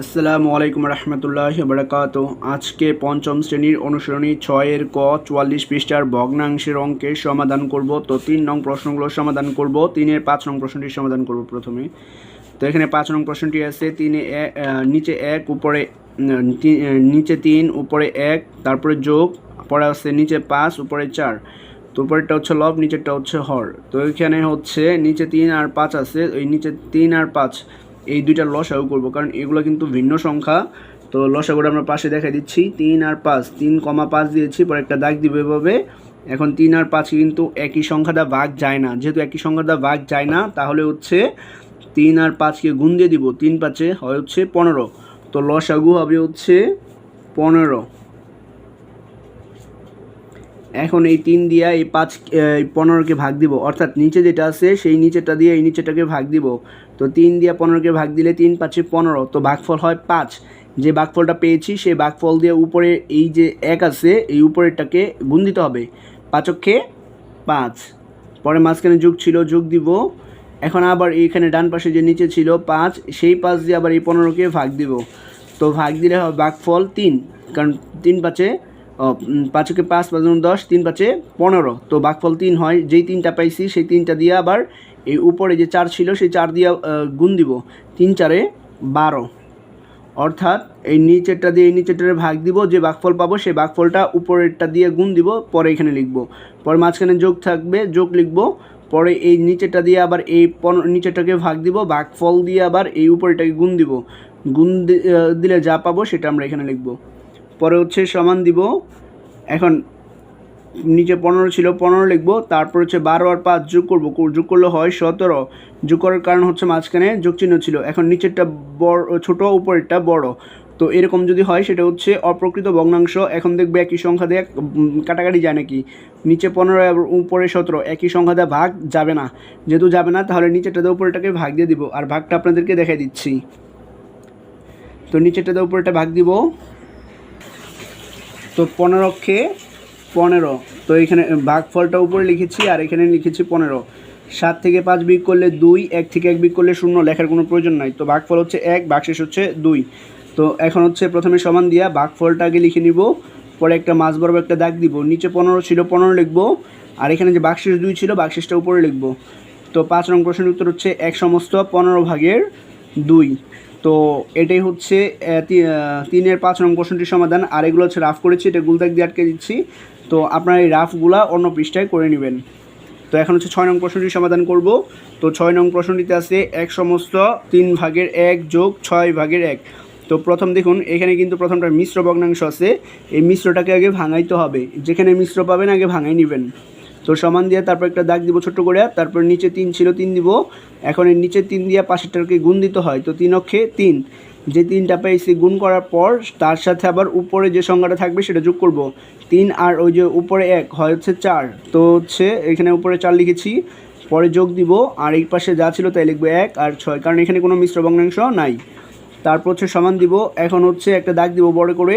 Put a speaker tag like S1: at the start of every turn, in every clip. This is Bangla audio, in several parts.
S1: আসসালামু আলাইকুম রহমতুল্লাহ বারাকাত আজকে পঞ্চম শ্রেণির অনুসরণী ছয়ের ক চুয়াল্লিশ পৃষ্ঠার ভগ্নাংশের অঙ্কের সমাধান করব। তো তিন নং প্রশ্নগুলো সমাধান করব। তিনের পাঁচ নং প্রশ্নটির সমাধান করব প্রথমে। তো এখানে পাঁচ নং প্রশ্নটি আছে, তিনে নিচে এক, উপরে নিচে তিন, উপরে এক, তারপরে যোগ, পরে আছে নিচে পাঁচ, উপরে চার। তো উপরেরটা হচ্ছে লব নিচেরটা হচ্ছে হর। তো এখানে হচ্ছে নিচে তিন আর পাঁচ আছে, ওই নিচে তিন আর পাঁচ। এই দুইটা লসাগু করব, কারণ এগুলো কিন্তু ভিন্ন সংখ্যা। তো লসাগুটা আমরা পাশে দেখাই দিচ্ছি, তিন আর পাঁচ, তিন কমা পাঁচ দিয়েছি, পরে একটা দাগ দিব এভাবে। এখন তিন আর পাঁচ কিন্তু একই সংখ্যাটা ভাগ যায় না। যেহেতু একই সংখ্যাটা ভাগ যায় না, তাহলে হচ্ছে তিন আর পাঁচকে গুণ দিয়ে দিব, তিন পাঁচে হয় হচ্ছে পনেরো। তো লসাগু হবে হচ্ছে পনেরো। এখন এই তিন দিয়া এই পাঁচ পনেরোকে ভাগ দিব, অর্থাৎ নিচে যেটা আছে, সেই নিচেটা দিয়ে এই নিচেটাকে ভাগ দিব। তো তিন দিয়া পনেরোকে ভাগ দিলে তিন, পাঁচে পনেরো। তো ভাগফল হয় পাঁচ। যে ভাগফলটা পেয়েছি, সেই ভাগফল দিয়ে উপরে এই যে এক আছে, এই উপরেরটাকে গুণ দিতে হবে। পাঁচক্ষে পাঁচ। পরে মাঝখানে যুগ ছিল, যোগ দিব। এখন আবার এইখানে ডান পাশে যে নিচে ছিল পাঁচ, সেই পাঁচ দিয়ে আবার এই পনেরোকে ভাগ দিব। তো ভাগ দিলে হবে ভাগফল তিন। কারণ তিন পাঁচে পাঁচকে পাঁচ পাঁচ দশ, তিন পাঁচে পনেরো। তো ভাগফল তিন হয়, যেই তিনটা পাইছি, সেই তিনটা দিয়ে আবার এই উপরে যে চার ছিল, সেই চার দিয়ে গুণ দিব। তিন চারে বারো। অর্থাৎ এই নিচেরটা দিয়ে এই নিচেরটারে ভাগ দিব, যে ভাগফল পাবো, সেই ভাগফলটা উপরেরটা দিয়ে গুণ দিব, পরে এখানে লিখব। পরে মাঝখানে যোগ থাকবে, যোগ লিখব, পরে এই নিচেরটা দিয়ে আবার এই নিচেরটাকে ভাগ দিব ভাগফল দিয়ে আবার এই উপরেরটাকে গুণ দিব। গুণ দিলে যা পাবো, সেটা আমরা এখানে লিখব। পরে হচ্ছে সমান দিব, এখন নিচে পনেরো ছিল, পনেরো লিখব, তারপর হচ্ছে বারো আর পাঁচ যোগ করব যোগ করলে হয় সতেরো। যোগ করার কারণ হচ্ছে মাঝখানে যোগ চিহ্ন ছিল, এখন নিচেরটা বড়, ছোটো, উপরেরটা বড়। তো এরকম যদি হয়, সেটা হচ্ছে অপ্রকৃত ভগ্নাংশ, এখন দেখবে একই সংখ্যা দিয়ে কাটাকাটি যায় নাকি। নিচে পনেরো উপরে সতেরো, একই সংখ্যা দিয়ে ভাগ যাবে না। যেহেতু যাবে না, তাহলে নিচেরটা দিয়ে উপরেটাকে ভাগ দিয়ে দিব। আর ভাগটা আপনাদেরকে দেখাই দিচ্ছি। তো নিচেরটা দিয়ে উপরেটা ভাগ দিব। তো পনেরো পনেরোকে পনেরো। তো এখানে ভাগফলটা উপরে লিখেছি আর এখানে লিখেছি পনেরো। সাত থেকে পাঁচ বিয়োগ করলে দুই, এক থেকে এক বিয়োগ করলে শূন্য, লেখার কোনো প্রয়োজন নাই। তো ভাগফল হচ্ছে এক ভাগশেষ হচ্ছে দুই। তো এখন হচ্ছে প্রথমে সমান দিয়া ভাগফলটা আগে লিখে নিব, পরে একটা মাছ বরাবর একটা দাগ দিব। নিচে পনেরো ছিল, পনেরো লিখব। আর এখানে যে বাক্সেস দুই ছিল বাক্সেসটা উপরে লিখব। তো পাঁচ নং প্রশ্নের উত্তর হচ্ছে এক সমস্ত পনেরো ভাগের দুই। তো এটাই হচ্ছে তিনের পাঁচ নং প্রশ্নটির সমাধান। আর এগুলো হচ্ছে রাফ করেছি, এটা গুলদাগ দিয়ে আটকে দিচ্ছি। তো আপনারা এই রাফগুলা অন্য পৃষ্ঠায় করে নেবেন। তো এখন হচ্ছে ছয় নং প্রশ্নটির সমাধান করব। তো ছয় নং প্রশ্নটিতে আছে, এক সমস্ত তিন ভাগের এক যোগ ছয় ভাগের এক। তো প্রথম দেখুন, এখানে কিন্তু প্রথমটা মিশ্র ভগ্নাংশ আছে। এই মিশ্রটাকে আগে ভাঙাইতে হবে। যেখানে মিশ্র পাবেন, আগে ভাঙাই নেবেন। তো সমান দিয়ে তারপর একটা দাগ দিব ছোট্ট করে, তারপর নিচে তিন ছিল তিন দিব। এখন এই নিচে তিন দিয়ে পাশেরটাকে গুণ দিতে হয়, তো তিন অক্ষে তিন। যে তিনটা পেয়েছি গুণ করার পর তার সাথে আবার উপরে যে সংখ্যাটা থাকবে সেটা যোগ করব। তিন আর ওই যে উপরে এক হয় হচ্ছে চার, তো হচ্ছে এখানে উপরে চার লিখেছি। পরে যোগ দিব, আর এই পাশে যা ছিল তাই লিখব এক আর ছয়, কারণ এখানে কোনো মিশ্র ভগ্নাংশ নাই। তারপর হচ্ছে সমান দিব, এখন হচ্ছে একটা দাগ দিব বড় করে,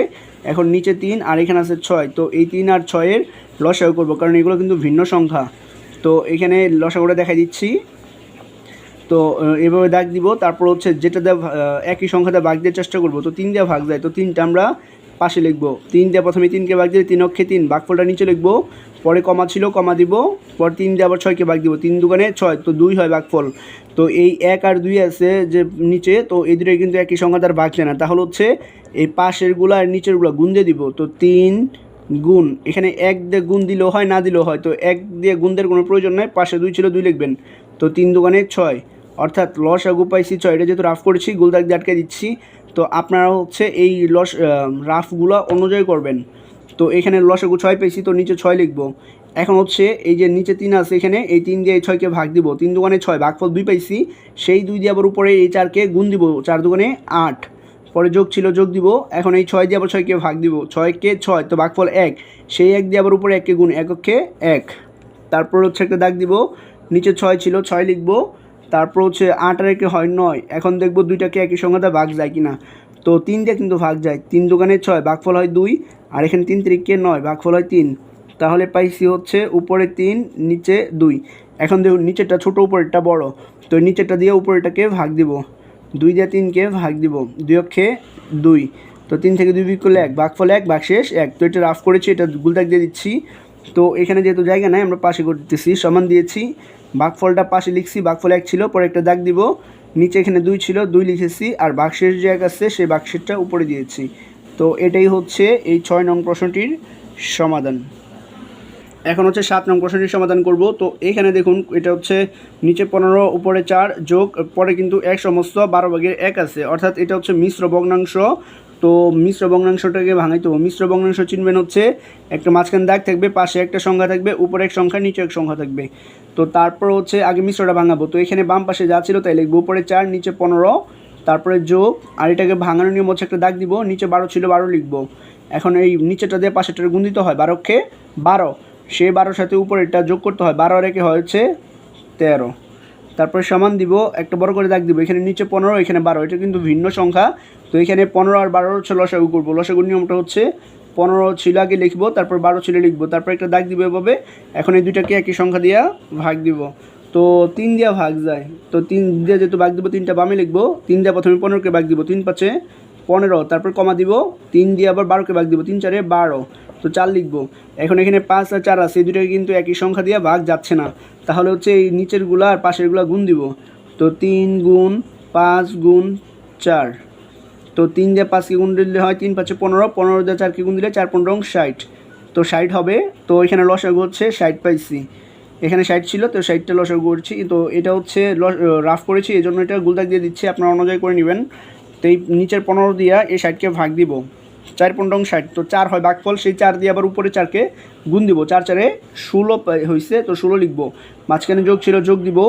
S1: এখন নিচে তিন আর এখানে আছে ছয়, তো এই তিন আর ছয়ের লসাগু করব, কারণ এগুলো কিন্তু ভিন্ন সংখ্যা। তো এখানে লসাগুটা দেখা দিচ্ছি। তো এভাবে দাগ দিব, তারপর হচ্ছে যেটা দিয়ে একই সংখ্যাতে ভাগ দেওয়ার চেষ্টা করব, তো তিন দিয়ে ভাগ যায়, তো তিনটা আমরা পাশে লিখব। তিন দিয়ে প্রথমে তিনকে ভাগ দিলে তিন অক্ষে তিন ভাগফলটা নিচে লিখব। পরে কমা ছিল, কমা দিব, পর তিন দিয়ে আবার ছয়কে ভাগ দিব, তিন দোকানে ছয়, তো দুই হয় ভাগফল তো এই এক আর দুই আছে যে নিচে, তো এই দুটোই কিন্তু একই সংখ্যা তার ভাগ না। তাহলে হচ্ছে এই পাশেরগুলো আর নিচেরগুলো দিয়ে দিব, তো তিন গুণ। এখানে এক দিয়ে গুণ দিলেও হয়, না দিলেও হয়। তো এক দিয়ে গুণদের কোনো প্রয়োজন নাই পাশে দুই ছিল দুই লিখবেন। তো তিন দোকানে ছয়। অর্থাৎ লস আগু পাইছি ছয়, এটা যেহেতু রাফ করেছি গোলদাগ দিয়ে আটকে দিচ্ছি। তো আপনারা হচ্ছে এই লস রাফগুলো অনুযায়ী করবেন। তো এখানে লস আগু ছয় পেয়েছি, তো নিচে ছয় লিখব। এখন হচ্ছে এই যে নিচে তিন আছে এখানে, এই তিন দিয়ে এই ছয়কে ভাগ দিব। তিন দোকানে ছয়, ভাগফল দুই পাইছি, সেই দুই দিয়ে আবার উপরে এই চারকে গুণ দিব, চার দোকানে আট। পরে যোগ ছিল যোগ দিব, এখন এই ছয় দিয়ে আবার ছয়কে ভাগ দিব। ছয়কে ছয়, তো ভাগফল এক। সেই এক দিয়ে আবার উপরে এককে গুণ এককে এক। তারপর হচ্ছে একটা দাগ দিব, নিচে ছয় ছিল, ছয় লিখব। তারপর হচ্ছে আট আর একে হয় নয়। এখন দেখব দুইটাকে একই সঙ্গে সংখ্যাতে ভাগ যায় কি না তো তিন দিয়ে কিন্তু ভাগ যায়। তিন দোকানে ছয়, ভাগফল হয় দুই, আর এখানে তিন তিরিকে নয়, ভাগফল হয় তিন। তাহলে পাইছি হচ্ছে উপরে তিন, নিচে দুই। এখন দেখুন, নিচেরটা ছোটো, উপরেরটা বড়। তো নিচেরটা দিয়ে উপরেরটাকে ভাগ দিব। দুই দিয়ে তিনকে ভাগ দিব। দুই অক্ষে দুই। তো তিন থেকে দুই বিক করলে এক, ভাগফল এক, ভাগশেষ এক। তো এটা রাফ করেছি, এটা গুলদাগ দিয়ে দিচ্ছি। তো এখানে যেহেতু জায়গা নাই, আমরা পাশে করতেছি, সমান দিয়েছি। ভাগফলটা পাশে লিখছি বাঘ ভাগফল এক ছিল, পরে একটা দাগ দিব। নিচে এখানে দুই ছিল, দুই লিখেছি, আর বাক্সের যে এক আছে, সেই বাক্সেরটা উপরে দিয়েছি। তো এটাই হচ্ছে এই ছয় নং প্রশ্নটির সমাধান। এখন হচ্ছে সাত নং প্রশ্নটির সমাধান করব। তো এখানে দেখুন, এটা হচ্ছে নিচে পনেরো, উপরে চার যোগ, পরে কিন্তু এক সমস্ত বারো ভাগের এক আছে। অর্থাৎ এটা হচ্ছে মিশ্র ভগ্নাংশ। তো মিশ্র ভগ্নাংশটাকে ভাঙাইতে হবে। মিশ্র ভগ্নাংশ চিনবেন হচ্ছে, একটা মাঝখান দাগ থাকবে, পাশে একটা সংখ্যা থাকবে, উপরে এক সংখ্যা, নিচে এক সংখ্যা থাকবে। তো তারপর হচ্ছে আগে মিশ্রটা ভাঙাবো। তো এখানে বাম পাশে যা ছিল তাই লিখব। উপরে চার, নিচে পনেরো, তারপরে যোগ, আর এটাকে ভাঙানোর নিয়ম হচ্ছে একটা দাগ দিব। নিচে বারো ছিল, বারো লিখব। এখন এই নিচেটা দিয়ে পাশেটা গুণ হয়। বারোকে বারো। সেই বারোর সাথে উপরেরটা যোগ করতে হয়। বারো রেখে হয়েছে তেরো। তারপরে সমান দিব, একটা বড় করে দাগ দিব, এখানে নিচে পনেরো, এখানে বারো। এটা কিন্তু ভিন্ন সংখ্যা। তো এখানে পনেরো আর বারো হচ্ছে লসাগু করব। লসাগুর নিয়মটা হচ্ছে পনেরো ছিল আগে লিখব, তারপর বারো ছিল লিখব। তারপর একটা দাগ দিব এভাবে। এখন এই দুইটাকে একই সংখ্যা দিয়া ভাগ দিব। তো তিন দিয়া ভাগ যায়। তো তিন দিয়ে যেহেতু ভাগ দিব, তিনটা বামে লিখব। তিন দিয়া প্রথমে পনেরোকে ভাগ দিব, তিন পাঁচে পনেরো। তারপর কমা দিব, তিন দিয়ে আবার বারোকে ভাগ দিব, তিন চারে বারো। তো চার লিখব। এখন এখানে পাঁচ আর চার আছে, এই দুটোকে কিন্তু একই সংখ্যা দিয়ে ভাগ যাচ্ছে না। তাহলে হচ্ছে এই নিচেরগুলো আর পাশেরগুলো গুণ দিব। তো তিন গুণ পাঁচ গুণ চার। তো তিন দিয়ে পাঁচকে গুণ দিলে হয় তিন পাঁচে পনেরো পনেরো দিয়ে চারকে গুণ দিলে চার পনেরো ষাট। তো ষাট হবে, তো এখানে লসাগু হচ্ছে ষাট পাইছি। এখানে ষাট ছিল, তো ষাটটা লসাগু করছি। তো এটা হচ্ছে রাফ করেছি এই জন্য এটা গুলদাগ দিয়ে দিচ্ছি, আপনারা অনুযায়ী করে নেবেন। তো এই নিচের পনেরো দিয়া এই ষাটকে ভাগ দিব। চার পনেরো ষাট, তো চার হয় বাঘফল, সেই চার দিয়ে আবার উপরে চারকে গুণ দিব। চার চারে ষোলো হয়েছে তো ষোলো লিখব। মাঝখানে যোগ ছিল, যোগ দিব।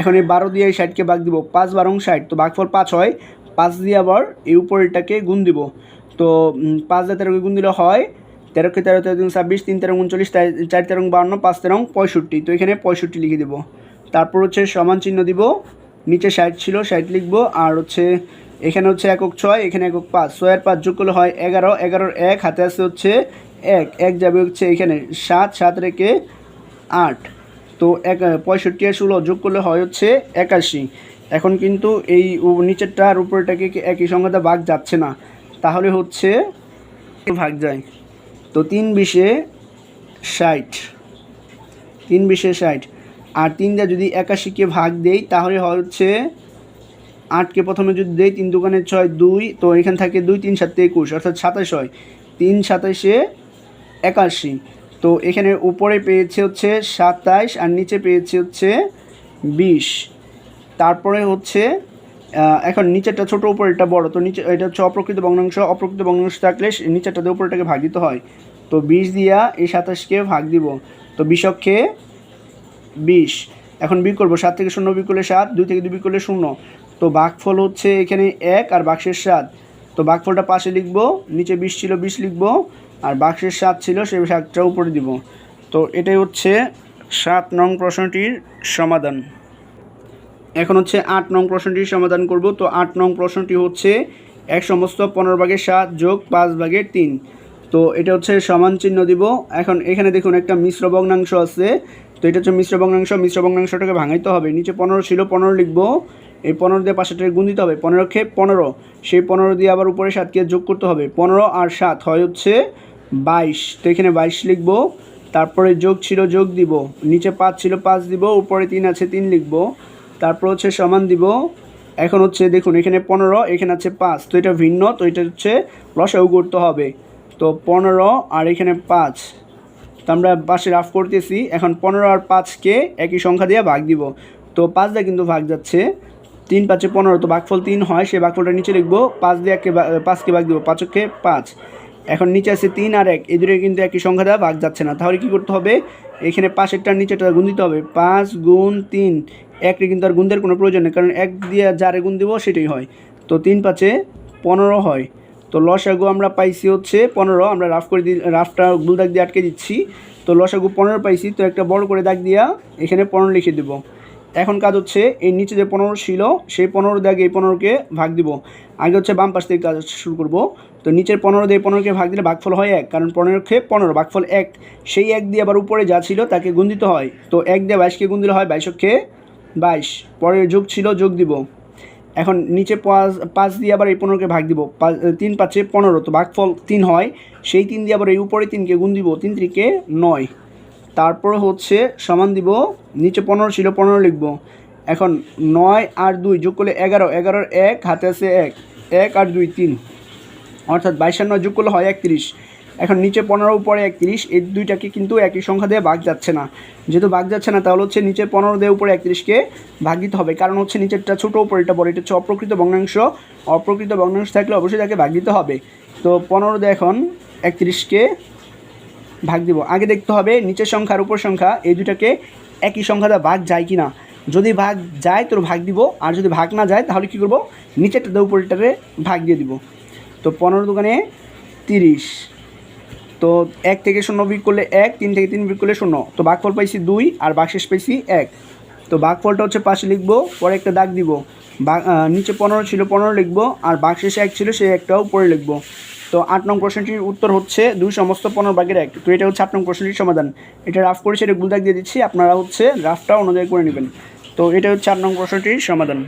S1: এখন এই বারো দিয়ে এই ষাটকে ভাগ দিব। পাঁচ বারো ষাট, তো বাঘফল পাঁচ হয়। পাঁচ দিয়ে আবার এই উপরেরটাকে গুণ দিব। তো পাঁচ দিয়ে তেরোকে গুণ দিলে হয় তেরোকে তেরো তেরো তিন ছাব্বিশ, তিন তেরো উনচল্লিশ চার তেরো বাউন্ন, পাঁচ তেরো পঁয়ষট্টি। তো এখানে পঁয়ষট্টি লিখে দেবো। তারপর হচ্ছে সমান চিহ্ন দিব। নিচে ষাট ছিল, ষাট লিখব। আর হচ্ছে এখানে হচ্ছে একক ছয়, এখানে একক পাঁচ। ছয়ের পাঁচ যোগ করলে হয় এগারো, এগারোর এক, হাতে আছে হচ্ছে এক। এক যাবে হচ্ছে এখানে সাত সাত রেখে আট। তো এক, পঁয়ষট্টি আর ষোলো যোগ করলে হয় হচ্ছে একাশি। এখন কিন্তু এই নিচেরটা আর উপরেরটাকে কি একই সংখ্যাতে ভাগ যাচ্ছে না। তাহলে হচ্ছে ভাগ যায়। তো তিন বিশে ষাট। তিন বিশে ষাট। আর তিন দিয়ে যদি একাশিকে ভাগ দেই, তাহলে হয় হচ্ছে আটকে প্রথমে যদি দেই, তিন দোকানে ছয়, দুই, তো এখান থাকে দুই, তিন, সাতে, একুশ, অর্থাৎ সাতাশ হয়। তিন, সাতাশে একাশি। তো এখানে উপরে পেয়েছে হচ্ছে সাতাইশ আর নিচে পেয়েছে হচ্ছে বিশ। তারপরে হচ্ছে এখন নিচেরটা ছোটো, উপরেরটা বড়। তো নিচে, এটা হচ্ছে অপ্রকৃত ভগ্নাংশ। অপ্রকৃত ভগ্নাংশ থাকলে নিচেরটাতে উপরেটাকে ভাগ দিতে হয়। তো বিশ দিয়া এই সাতাশকে ভাগ দিব। তো বিশকে বিশ। এখন বিক করব, সাত থেকে শূন্য বিক করলে সাত, দুই থেকে দুই বিক করলে শূন্য। তো বাঘফল হচ্ছে এখানে এক আর বাক্সের সাত। তো বাঘফলটা পাশে লিখব, নিচে বিশ ছিল, বিশ লিখব, আর বাক্সের সাত ছিল সেই সাতটা উপরে দিব। তো এটাই হচ্ছে সাত নং প্রশ্নটির সমাধান। এখন হচ্ছে আট নং প্রশ্নটির সমাধান করব। তো আট নং প্রশ্নটি হচ্ছে এক সমস্ত পনেরো ভাগের সাত যোগ পাঁচ ভাগের তিন। তো এটা হচ্ছে সমান চিহ্ন দিব। এখন এখানে দেখুন একটা মিশ্র ভগ্নাংশ আছে। তো এটা হচ্ছে মিশ্র ভগ্নাংশ। মিশ্র ভগ্নাংশটাকে ভাঙাইতে হবে। নিচে পনেরো ছিল, পনেরো লিখব। এই পনেরো দিয়ে পাশেটাকে গুণ দিতে হবে। পনেরো খেয়ে পনেরো, সেই পনেরো দিয়ে আবার উপরে সাতকে যোগ করতে হবে। পনেরো আর সাত হয় হচ্ছে বাইশ। তো এখানে বাইশ লিখব, তারপরে যোগ ছিল যোগ দিব, নিচে পাঁচ ছিল পাঁচ দিব, উপরে তিন আছে তিন লিখব, তারপর হচ্ছে সমান দিব, এখন হচ্ছে দেখুন এখানে পনেরো, এখানে আছে পাঁচ, তো এটা ভিন্ন, তো এটা হচ্ছে লসাগু করতে হবে। তো পনেরো আর এখানে পাঁচ, তো আমরা পাশে রাফ করতেছি, এখন পনেরো আর পাঁচকে একই সংখ্যা দিয়ে ভাগ দিব। তো পাঁচ দিয়ে কিন্তু ভাগ যাচ্ছে তিন পাঁচে পনেরো, তো ভাগফল তিন হয়, সেই ভাগফলটা নিচে লিখব, পাঁচ দিয়ে একে পাঁচকে ভাগ দিব পাঁচকে পাঁচ। এখন নিচে আছে তিন আর এক এই দুটো কিন্তু একই সংখ্যা দেওয়া ভাগ যাচ্ছে না। তাহলে কী করতে হবে? এখানে পাশেরটা নিচেটা গুণ দিতে হবে, পাঁচ গুণ তিন একটি কিন্তু আর গুণদের কোনো প্রয়োজন নেই, কারণ এক দিয়ে যারে গুণ দিব সেটাই হয়। তো তিন পাঁচে পনেরো হয়। তো লসাগু আমরা পাইছি হচ্ছে পনেরো, আমরা রাফ করে দিই রাফটা গুল দাগ দিয়ে আটকে দিচ্ছি। তো লসাগু পনেরো পাইছি, তো একটা বড় করে দাগ দিয়া এখানে পনেরো লিখে দেবো। এখন কাজ হচ্ছে এই নিচে যে পনেরো ছিল, সেই পনেরো দাগে এই পনেরোকে ভাগ দিব। আগে হচ্ছে বাম পাশ থেকে কাজ শুরু করব। তো নিচের পনেরো দিয়ে পনেরোকে ভাগ দিলে ভাগফল হয় এক, কারণ পনেরো খেয়ে পনেরো, ভাগফল এক। সেই এক দিয়ে আবার উপরে যা ছিল তাকে গুণ দিতে হয়। তো এক দিয়ে বাইশকে গুণ দিলে হয় বাইশক খেয়ে বাইশ। পরের যোগ ছিল, যোগ দিব। এখন নিচে পাঁচ পাঁচ দিয়ে আবার এই পনেরোকে ভাগ দিব। পাঁচ, তিন পাঁচে পনেরো, তো ভাগফল তিন হয়। সেই তিন দিয়ে আবার এই উপরে তিনকে গুণ দিব, তিন তিনকে নয়। তারপর হচ্ছে সমান দিব, নিচে পনেরো ছিল পনেরো লিখব। এখন নয় আর দুই যোগ করলে এগারো, এগারোর এক, হাতে আছে এক এক আর দুই তিন। অর্থাৎ বাইশ আর নয় যোগ করলে হয় একত্রিশ। এখন নিচে পনেরো, উপরে একত্রিশ, এই দুইটাকে কিন্তু একই সংখ্যা দিয়ে ভাগ যাচ্ছে না। যেহেতু ভাগ যাচ্ছে না, তাহলে হচ্ছে নিচে পনেরো দিয়ে উপরে একত্রিশকে ভাগ দিতে হবে। কারণ হচ্ছে নিচেরটা ছোটো উপরেটা বড়। এটা হচ্ছে অপ্রকৃত ভগ্নাংশ। অপ্রকৃত ভগ্নাংশ থাকলে অবশ্যই তাকে ভাগ দিতে হবে। তো পনেরো দিয়ে এখন একত্রিশকে ভাগ দিব। আগে দেখতে হবে নিচের সংখ্যা আর উপর সংখ্যা, এই দুটাকে একই সংখ্যা দ্বারা ভাগ যায় কি না যদি ভাগ যায়, তোর ভাগ দিব, আর যদি ভাগ না যায়, তাহলে কী করব? নিচেরটা দিয়ে উপরেরটারে ভাগ দিয়ে দিব। তো পনেরো দোকানে তিরিশ। তো এক থেকে শূন্য বিক করলে এক, তিন থেকে তিন বিক করলে শূন্য। তো ভাগফল পাইছি দুই, আর বাকশেষ পাইছি এক। তো ভাগফলটা হচ্ছে পাশে লিখব, পরে একটা দাগ দিব। নিচে পনেরো ছিল, পনেরো লিখব, আর বাকশেষে এক ছিল, সেই একটাও পরে লিখব। তো আট নং প্রশ্নটির উত্তর হচ্ছে দুই সমস্ত পনেরো বাগের এক। তো এটা হচ্ছে আট নং প্রশ্নটির সমাধান। এটা রাফ করে সেটা গুলদাগ দিয়ে দিচ্ছি। আপনারা হচ্ছে রাফটা অনুযায়ী করে নেবেন। তো এটা হচ্ছে আট নং প্রশ্নটির সমাধান।